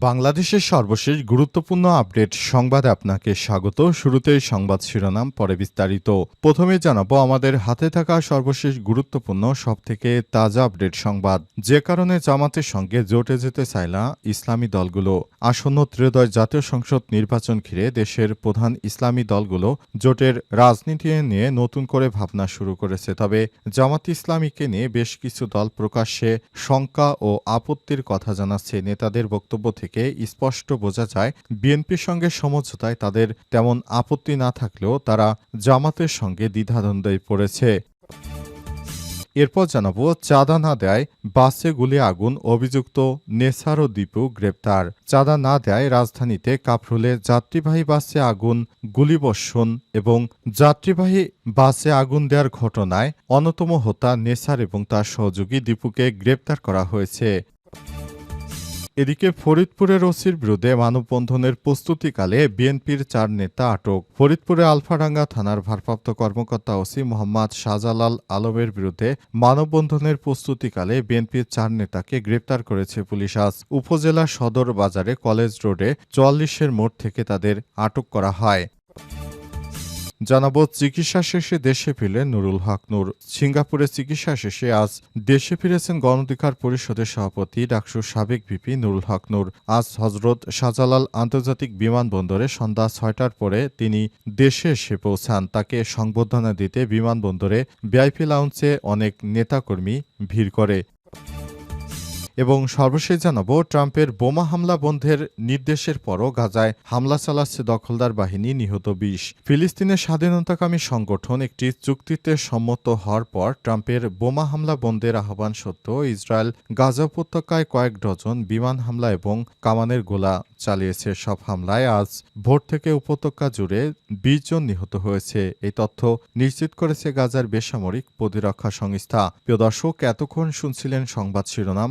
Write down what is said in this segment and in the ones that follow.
বাংলাদেশের সর্বশেষ গুরুত্বপূর্ণ আপডেট সংবাদে আপনাকে স্বাগত। শুরুতেই সংবাদ শিরোনাম, পরে বিস্তারিত। প্রথমে জানাব, আমাদের হাতে থাকা সর্বশেষ গুরুত্বপূর্ণ, সবথেকে তাজা আপডেট সংবাদ। যে কারণে জামাতের সঙ্গে জোটে যেতে না ইসলামী দলগুলো। আসন্ন ত্রয়োদশ জাতীয় সংসদ নির্বাচন ঘিরে দেশের প্রধান ইসলামী দলগুলো জোটের রাজনীতি নিয়ে নতুন করে ভাবনা শুরু করেছে। তবে জামাত ইসলামীকে নিয়ে বেশ কিছু দল প্রকাশ্যে শঙ্কা ও আপত্তির কথা জানাচ্ছে নেতাদের বক্তব্য থেকে স্পষ্ট বোঝা যায়, বিএনপির সঙ্গে সমঝোতায় তাদের তেমন আপত্তি না থাকলেও তারা জামাতের সঙ্গে দ্বিধাদ্বন্দ্বে পড়েছে। এরপর জানাব, চাঁদা না দেয় বাসে গুলি আগুন, অভিযুক্ত নেসার ও দীপু গ্রেপ্তার। চাঁদা না দেয় রাজধানীতে কাফরুলে যাত্রীবাহী বাসে আগুন, গুলিবর্ষণ এবং যাত্রীবাহী বাসে আগুন দেওয়ার ঘটনায় অন্যতম হোতা নেসার এবং তার সহযোগী দীপুকে গ্রেপ্তার করা হয়েছে। এদিকে ফরিদপুরের ওসির বিরুদ্ধে মানববন্ধনের প্রস্তুতিকালে বিএনপির চার নেতা আটক। ফরিদপুরে আলফাডাঙ্গা থানার ভারপ্রাপ্ত কর্মকর্তা ওসি মোহাম্মদ শাহজালাল আলমের বিরুদ্ধে মানববন্ধনের প্রস্তুতিকালে বিএনপির চার নেতাকে গ্রেপ্তার করেছে পুলিশ আজ। উপজেলা সদর বাজারে কলেজ রোডে চুয়াল্লিশের মোড় থেকে তাদের আটক করা হয়। জানাব, চিকিৎসা শেষে দেশে ফিরলেন নুরুল হক নূর। সিঙ্গাপুরে চিকিৎসা শেষে আজ দেশে ফিরেছেন গণঅধিকার পরিষদের সভাপতি ডাকসুর সাবেক ভিপি নুরুল হক নূর। আজ হজরত শাহজালাল আন্তর্জাতিক বিমানবন্দরে সন্ধ্যা ছয়টার পরে তিনি দেশে এসে পৌঁছান। তাকে সংবর্ধনা দিতে বিমানবন্দরে ভিআইপি লাউঞ্জে অনেক নেতাকর্মী ভিড় করে। এবং সর্বশেষ জানাব, ট্রাম্পের বোমা হামলা বন্ধের নির্দেশের পরও গাজায় হামলা চালাচ্ছে দখলদার বাহিনী নিহত বিশ। ফিলিস্তিনের স্বাধীনতাকামী সংগঠন একটি চুক্তিতে সম্মত হওয়ার পর ট্রাম্পের বোমা হামলা বন্ধের আহ্বান সত্ত্বেও ইসরায়েল গাজা উপত্যকায় কয়েক ডজন বিমান হামলা এবং কামানের গোলা চালিয়েছে। সব হামলায় আজ ভোর থেকে উপত্যকা জুড়ে বিশ জন নিহত হয়েছে। এই তথ্য নিশ্চিত করেছে গাজার বেসামরিক প্রতিরক্ষা সংস্থা। প্রিয় দর্শক, এতক্ষণ শুনছিলেন সংবাদ শিরোনাম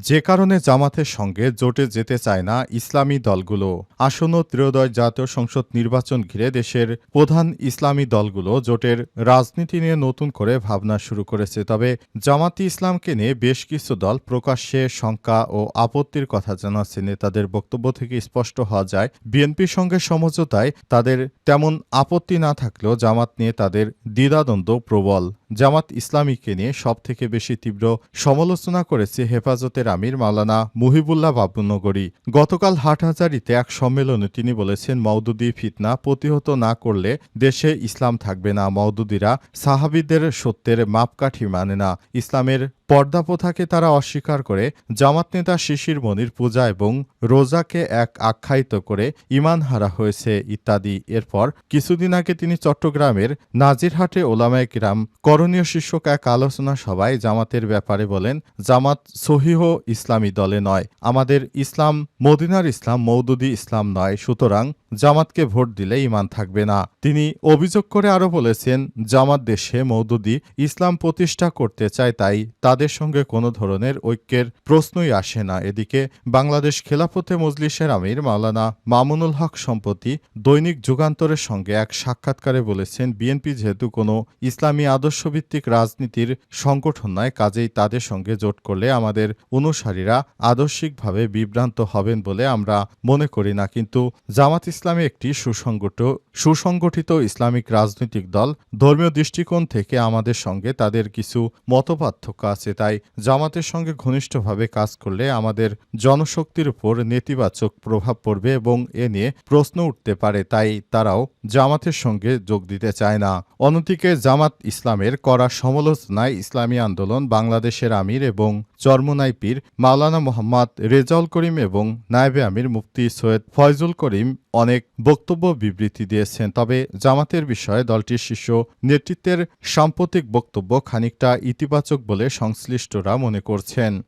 যে কারণে জামাতের সঙ্গে জোটে যেতে চায় না ইসলামী দলগুলো। আসন্ন ত্রয়োদশ জাতীয় সংসদ নির্বাচন ঘিরে দেশের প্রধান ইসলামী দলগুলো জোটের রাজনীতি নিয়ে নতুন করে ভাবনা শুরু করেছে। তবে জামাতি ইসলামকে নিয়ে বেশ কিছু দল প্রকাশ্যে শঙ্কা ও আপত্তির কথা জানাচ্ছে। নেতাদের বক্তব্য থেকে স্পষ্ট হওয়া যায়, বিএনপির সঙ্গে সমঝোতায় তাদের তেমন আপত্তি না থাকলেও জামাত নিয়ে তাদের দ্বিধাদ্বন্দ্ব প্রবল। জামাত ইসলামীকে নিয়ে সব থেকে বেশি তীব্র সমালোচনা করেছে হেফাজতের আমির মাওলানা মুহিবুল্লাহ বাবুনগরী গতকাল হাটহাজারিতে এক সম্মেলনে তিনি বলেছেন, মওদুদি ফিতনা প্রতিহত না করলে দেশে ইসলাম থাকবে না। মওদুদিরা সাহাবিদের সত্যের মাপকাঠি মানে না। ইসলামের পর্দা প্রথাকে তারা অস্বীকার করে জামাত নেতা শিশির মনির পূজা এবং রোজাকে এক আখ্যায়িত করে ইমান হারা হয়েছে ইত্যাদি। এরপর কিছুদিন আগে তিনি চট্টগ্রামের নাজিরহাটে ওলামায় কিরাম করণীয় শীর্ষক এক আলোচনা সভায় জামাতের ব্যাপারে বলেন, জামাত সহিহ ইসলামী দলে নয়। আমাদের ইসলাম, মদিনার ইসলাম মৌদুদি ইসলাম নয়। সুতরাং জামাতকে ভোট দিলে ইমান থাকবে না। তিনি অভিযোগ করে আরও বলেছেন, জামাত দেশে মৌদুদি ইসলাম প্রতিষ্ঠা করতে চায় তাই তাদের সঙ্গে কোনো ধরনের ঐক্যের প্রশ্নই আসে না। এদিকে বাংলাদেশ খেলাফতে মজলিসের আমির মাওলানা মামুনুল হক সম্প্রতি দৈনিক যুগান্তরের সঙ্গে এক সাক্ষাৎকারে বলেছেন, বিএনপি যেহেতু কোনো ইসলামী আদর্শভিত্তিক রাজনীতির সংগঠন নয়, কাজেই তাদের সঙ্গে জোট করলে আমাদের অনুসারীরা আদর্শিকভাবে বিভ্রান্ত হবেন বলে আমরা মনে করি না। কিন্তু জামাত ইসলামী একটি সুসংগঠ সুসংগঠিত ইসলামিক রাজনৈতিক দল। ধর্মীয় দৃষ্টিকোণ থেকে আমাদের সঙ্গে তাদের কিছু মতপার্থক্য আছে, তাই জামাতের সঙ্গে ঘনিষ্ঠভাবে কাজ করলে আমাদের জনশক্তির উপর নেতিবাচক প্রভাব পড়বে এবং এ নিয়ে প্রশ্ন উঠতে পারে, তাই তারাও জামাতের সঙ্গে যোগ দিতে চায় না। অন্যদিকে জামাত ইসলামের করা সমালোচনায় ইসলামী আন্দোলন বাংলাদেশের আমির এবং চরমোনাই মাওলানা মোহাম্মদ রেজাউল করিম এবং নায়েবে আমির মুফতি সৈয়দ ফয়জুল করিম অনেক বক্তব্য বিবৃতি দিয়েছেন। তবে জামাতের বিষয়ে দলটির শীর্ষ নেতৃত্বের সাম্প্রতিক বক্তব্য খানিকটা ইতিবাচক বলে সংশ্লিষ্টরা মনে করছেন।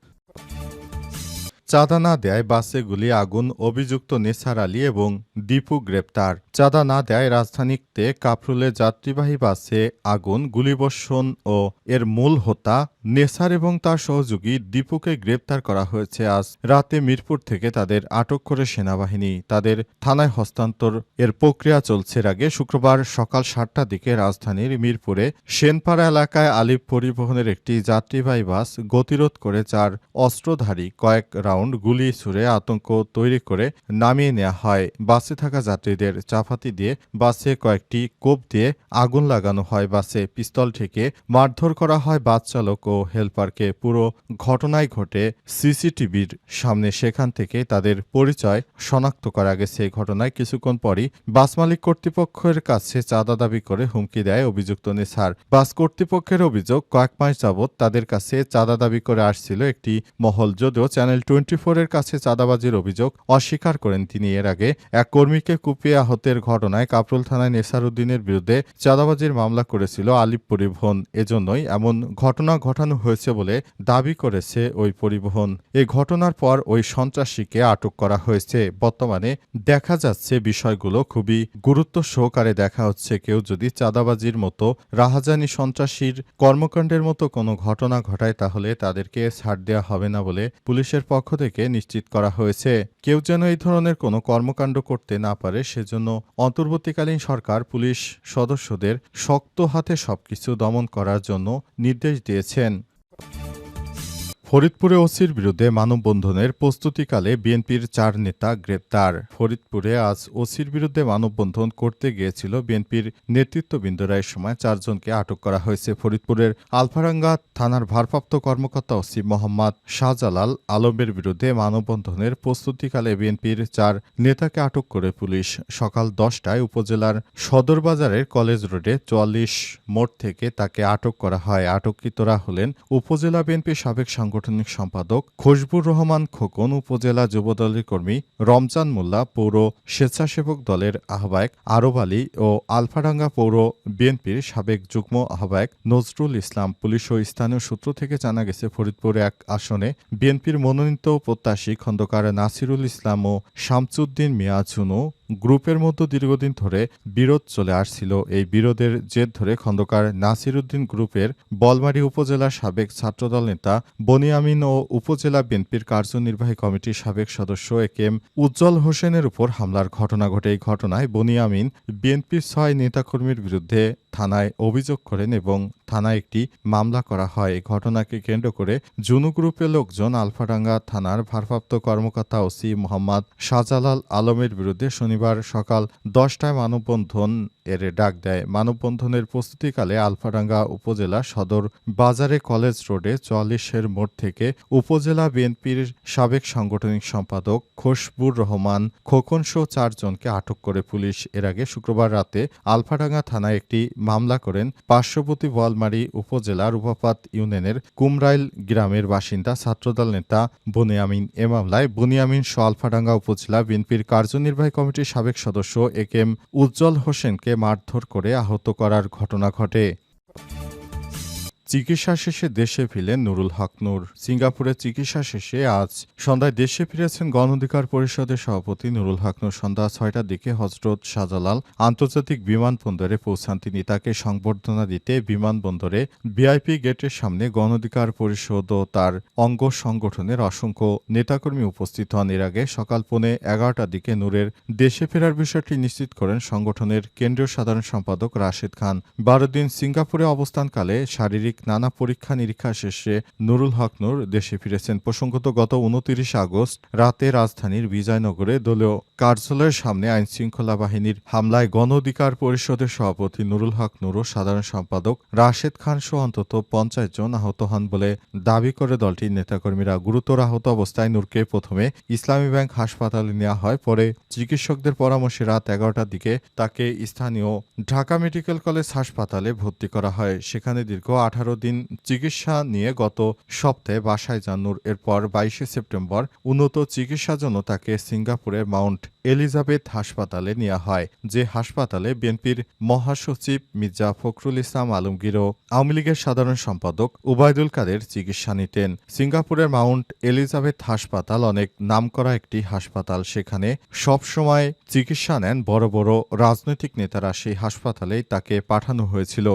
চাঁদা না দেয় বাসে গুলি, আগুন, অভিযুক্ত নেসার আলী এবং দীপু গ্রেপ্তার। চাঁদা না দেয় রাজধানীতে কাফরুলে যাত্রীবাহী বাসে আগুন, গুলিবর্ষণ ও এর মূল হোতা নেসার এবং তার সহযোগী দীপুকে গ্রেপ্তার করা হয়েছে আজ রাতে মিরপুর থেকে তাদের আটক করে সেনাবাহিনী। তাদের থানায় হস্তান্তর। এর প্রক্রিয়া চলছে আগে শুক্রবার সকাল সাতটার দিকে রাজধানীর মিরপুরে সেনপাড়া এলাকায় আলিপ পরিবহনের একটি যাত্রীবাহী বাস গতিরোধ করে চার অস্ত্রধারী কয়েক রাউন্ড গুলি ছুড়ে আতঙ্ক তৈরি করে নামিয়ে নেওয়া হয়। বাসে থাকা যাত্রীদের চাপাতি দিয়ে বাসে কয়েকটি কোপ দিয়ে আগুন লাগানো হয়। বাসে পিস্তল থেকে মারধর করা হয়। বাস চালক ও হেলপারকে পুরো ঘটনায় ঘটে সিসিটিভির সামনে সেখান থেকে তাদের পরিচয় শনাক্ত করা গেছে এই ঘটনায়। কিছুক্ষণ পরই বাস মালিক কর্তৃপক্ষের কাছে চাঁদা দাবি করে হুমকি দেয় অভিযুক্ত নেসার। বাস কর্তৃপক্ষের অভিযোগ, কয়েক মাস যাবৎ তাদের কাছে চাঁদা দাবি করে আসছিল একটি মহল, যদিও চ্যানেল টোয়েন্টি ফোরের কাছে চাঁদাবাজির অভিযোগ অস্বীকার করেন তিনি। এর আগে এক কর্মীকে কুপিয়ে আহতের ঘটনায় কাপরুল থানায় নেসার উদ্দিনের বিরুদ্ধে চাঁদাবাজির মামলা করেছিল আলিপ পরিবহন এজন্যই এমন ঘটনা ঘটানো হয়েছে বলে দাবি করেছে ওই পরিবহন। এ ঘটনার পর ওই সন্ত্রাসীকে আটক করা হয়েছে। বর্তমানে দেখা যাচ্ছে বিষয়গুলো খুবই গুরুত্ব সহকারে দেখা হচ্ছে। কেউ যদি চাঁদাবাজির মতো রাহাজানি সন্ত্রাসীর কর্মকাণ্ডের মতো কোনো ঘটনা ঘটায় তাহলে তাদেরকে ছাড় দেওয়া হবে না বলে পুলিশের পক্ষ থেকে নিশ্চিত করা হয়েছে। কেউ যেন এই ধরনের কোনো কর্মকাণ্ড করতে না পারে, সেজন্য অন্তর্বর্তীকালীন সরকার পুলিশ সদস্যদের শক্ত হাতে সবকিছু দমন করার জন্য নির্দেশ দিয়েছেন। ফরিদপুরে ওসির বিরুদ্ধে মানববন্ধনের প্রস্তুতিকালে বিএনপির চার নেতা গ্রেপ্তার। ফরিদপুরে আজ ওসির বিরুদ্ধে মানববন্ধন করতে গিয়েছিল বিএনপির নেতৃত্ববৃন্দরা। এ সময় চারজনকে আটক করা হয়েছে ফরিদপুরের আলফারাঙ্গা থানার ভারপ্রাপ্ত কর্মকর্তা ওসি মোহাম্মদ শাহজালাল আলমের বিরুদ্ধে মানববন্ধনের প্রস্তুতিকালে বিএনপির চার নেতাকে আটক করে পুলিশ। সকাল দশটায় উপজেলার সদরবাজারের কলেজ রোডে চুয়াল্লিশ মোড় থেকে তাকে আটক করা হয়। আটককৃতরা হলেন উপজেলা বিএনপির সাবেক সাংগঠনিক সম্পাদক খুশবুর রহমান খোকন, উপজেলা যুবদলের কর্মী রমজান মোল্লা, পৌর স্বেচ্ছাসেবক দলের আহ্বায়ক আরব আলী ও আলফাডাঙ্গা পৌর বিএনপির সাবেক যুগ্ম আহ্বায়ক নজরুল ইসলাম পুলিশ ও স্থানীয় সূত্র থেকে জানা গেছে, ফরিদপুর এক আসনে বিএনপির মনোনীত প্রত্যাশী খন্দকার নাসিরুল ইসলাম ও শামসুদ্দিন মিয়া ঝুনু গ্রুপের মতো দীর্ঘদিন ধরে বিরোধ চলে আসছিল। এই বিরোধের জের ধরে খন্দকার নাসিরুদ্দিন গ্রুপের বলমারি উপজেলার সাবেক ছাত্রদল নেতা বনিয়ামিন ও উপজেলা বিএনপির কার্যনির্বাহী কমিটির সাবেক সদস্য এ কেম উজ্জ্বল হোসেনের উপর হামলার ঘটনা ঘটে। এই ঘটনায় বনিয়ামিন বিএনপির ছয় নেতাকর্মীর বিরুদ্ধে থানায় অভিযোগ করেন এবং থানায় একটি মামলা করা হয়। ঘটনাকে কেন্দ্র করে জুনু গ্রুপের লোকজন আলফাডাঙ্গা থানার ভারপ্রাপ্ত কর্মকর্তা ওসি মোহাম্মদ শাহজালাল আলমের বিরুদ্ধে শনিবার সকাল দশটায় মানববন্ধন এর ডাক দেয়। মানববন্ধনের প্রস্তুতিকালে আলফাডাঙ্গা উপজেলা সদর বাজারে কলেজ রোডে চুয়াল্লিশের মোড় থেকে উপজেলা বিএনপির সাবেক সাংগঠনিক সম্পাদক খোশবুর রহমান খোকন সহ চারজনকে আটক করে পুলিশ। এর আগে শুক্রবার রাতে আলফাডাঙ্গা থানায় একটি মামলা করেন পার্শ্ববর্তী বোয়ালমারী উপজেলার উপাপাত ইউনিয়নের কুমরাইল গ্রামের বাসিন্দা ছাত্রদল নেতা বনিয়ামিন। এ মামলায় বনিয়ামিন সোয়ালফাডাঙ্গা উপজেলা বিএনপির কার্যনির্বাহী কমিটির সাবেক সদস্য এ এম উজ্জ্বল হোসেনকে মারধর করে আহত করার ঘটনা ঘটে। চিকিৎসা শেষে দেশে ফিরলেন নুরুল হক নূর। সিঙ্গাপুরে চিকিৎসা শেষে আজ সন্ধ্যায় দেশে ফিরেছেন গণ অধিকার পরিষদের সভাপতি নুরুল হক নূর। সন্ধ্যা ছয়টার দিকে হজরত শাহজালাল আন্তর্জাতিক বিমানবন্দরে পৌঁছান তিনি। তাকে সংবর্ধনা দিতে বিমানবন্দরে ভিআইপি গেটের সামনে গণ অধিকার পরিষদ ও তার অঙ্গ সংগঠনের অসংখ্য নেতাকর্মী উপস্থিত হন। এর আগে সকাল পৌনে এগারোটার দিকে নূরের দেশে ফেরার বিষয়টি নিশ্চিত করেন সংগঠনের কেন্দ্রীয় সাধারণ সম্পাদক রাশেদ খান। বারো দিন সিঙ্গাপুরে অবস্থানকালে শারীরিক নানা পরীক্ষা নিরীক্ষা শেষে নুরুল হক নূর দেশে ফিরেছেন। প্রসঙ্গত, গত উনতিরিশ আগস্ট রাতে রাজধানীর বিজয়নগরে দলীয় কার্যালয়ের সামনে আইনশৃঙ্খলা বাহিনীর হামলায় গণ অধিকার পরিষদের সভাপতি নুরুল হক নূর ও সাধারণ সম্পাদক রাশেদ খান সহ অন্তত পঞ্চাশ জন আহত হন বলে দাবি করে দলটির নেতাকর্মীরা। গুরুতর আহত অবস্থায় নূরকে প্রথমে ইসলামী ব্যাংক হাসপাতালে নেওয়া হয়, পরে চিকিৎসকদের পরামর্শে রাত এগারোটার দিকে তাকে স্থানীয় ঢাকা মেডিকেল কলেজ হাসপাতালে ভর্তি করা হয়। সেখানে দীর্ঘ আঠারো তেরো দিন চিকিৎসা নিয়ে গত সপ্তাহে বাসায় যান নূর। এরপর বাইশে সেপ্টেম্বর উন্নত চিকিৎসার জন্য তাকে সিঙ্গাপুরের মাউন্ট এলিজাবেথ হাসপাতালে নেওয়া হয়, যে হাসপাতালে বিএনপির মহাসচিব মির্জা ফখরুল ইসলাম আলমগীর ও আওয়ামী লীগের সাধারণ সম্পাদক উবায়দুল কাদের চিকিৎসা নিতেন। সিঙ্গাপুরের মাউন্ট এলিজাবেথ হাসপাতাল অনেক নামকরা একটি হাসপাতাল। সেখানে সব সময় চিকিৎসা নেন বড় বড় রাজনৈতিক নেতারা। সেই হাসপাতালেই তাকে পাঠানো হয়েছিল।